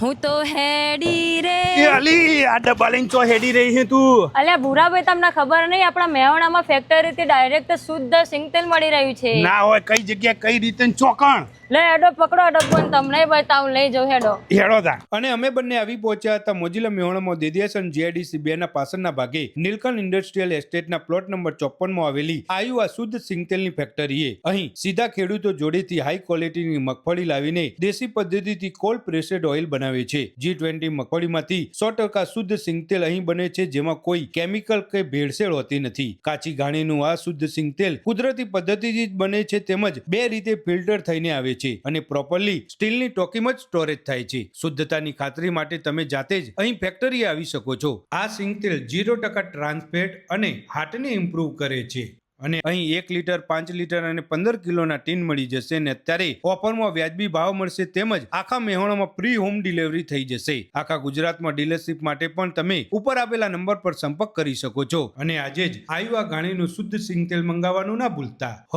હું તો હેડી રે. અલી આ ડબાલીન ચો હેડી રહી છે તું? અલ્યા ભૂરાભાઈ તમને ખબર નહીં આપણા મેવણામાં ફેક્ટરીથી ડાયરેક્ટ શુદ્ધ સિંગતેલ મળી રહ્યું છે. ના હોય કઈ જગ્યાએ કઈ રીતે ચોકણ લે, હેડો, પકડો ડબ્બો તમને. બતાવું લઈ જાઉં, હેડો. હેડો તા. અને અમે બંને આવી પહોંચ્યા હતા મોજીલા મેહોણામાં દેદિયાસન જીઆઈડીસી બે ના પાછળના ભાગે. નીલકંઠ ઇન્ડસ્ટ્રીયલ એસ્ટેટના પ્લોટ નંબર ચોપનમાં આવેલી આયુઆ શુદ્ધ સિંગતેલની ફેક્ટરીએ અહીં સીધા ખેડૂતો જોડેથી હાઈ ક્વોલિટીની મગફળી લાવીને દેશી પદ્ધતિથી કોલ્ડ પ્રેસેડ ઓઇલ બનાવે છે. જી ટ્વેન્ટી મગફળીમાંથી સો ટકા શુદ્ધ સિંગતેલ અહીં બને છે, જેમાં કોઈ કેમિકલ કે ભેળસેળ હોતી નથી. કાચી ઘાણીનું આ શુદ્ધ સિંગતેલ કુદરતી પદ્ધતિથી જ બને છે, તેમજ બે રીતે ફિલ્ટર થઈને આવે છે અને પ્રોપરલી સ્ટીલની ટોકીમાં જ સ્ટોરેજ થાય છે. શુદ્ધતાની ખાતરી માટે તમે જાતે જ અહીં ફેક્ટરી આવી શકો છો. આ સિંગતેલ ઝીરો ટકા ટ્રાન્સફેટ અને હાર્ટને ઇમ્પ્રૂવ કરે છે. અને અહીં એક લીટર, પાંચ લીટર અને પંદર કિલોના ટીન મળી જશે અને અત્યારે ઓફરમાં વ્યાજબી ભાવ મળશે તેમજ આખા મેહોણામાં ફ્રી હોમ ડિલિવરી થઈ જશે. આખા ગુજરાતમાં ડીલરશીપ માટે પણ તમે ઉપર આપેલા નંબર પર સંપર્ક કરી શકો છો. અને આજે જ આયુવા ઘાણીનું શુદ્ધ શુદ્ધ સિંગતેલ મંગાવવાનું ના ભૂલતા. હ.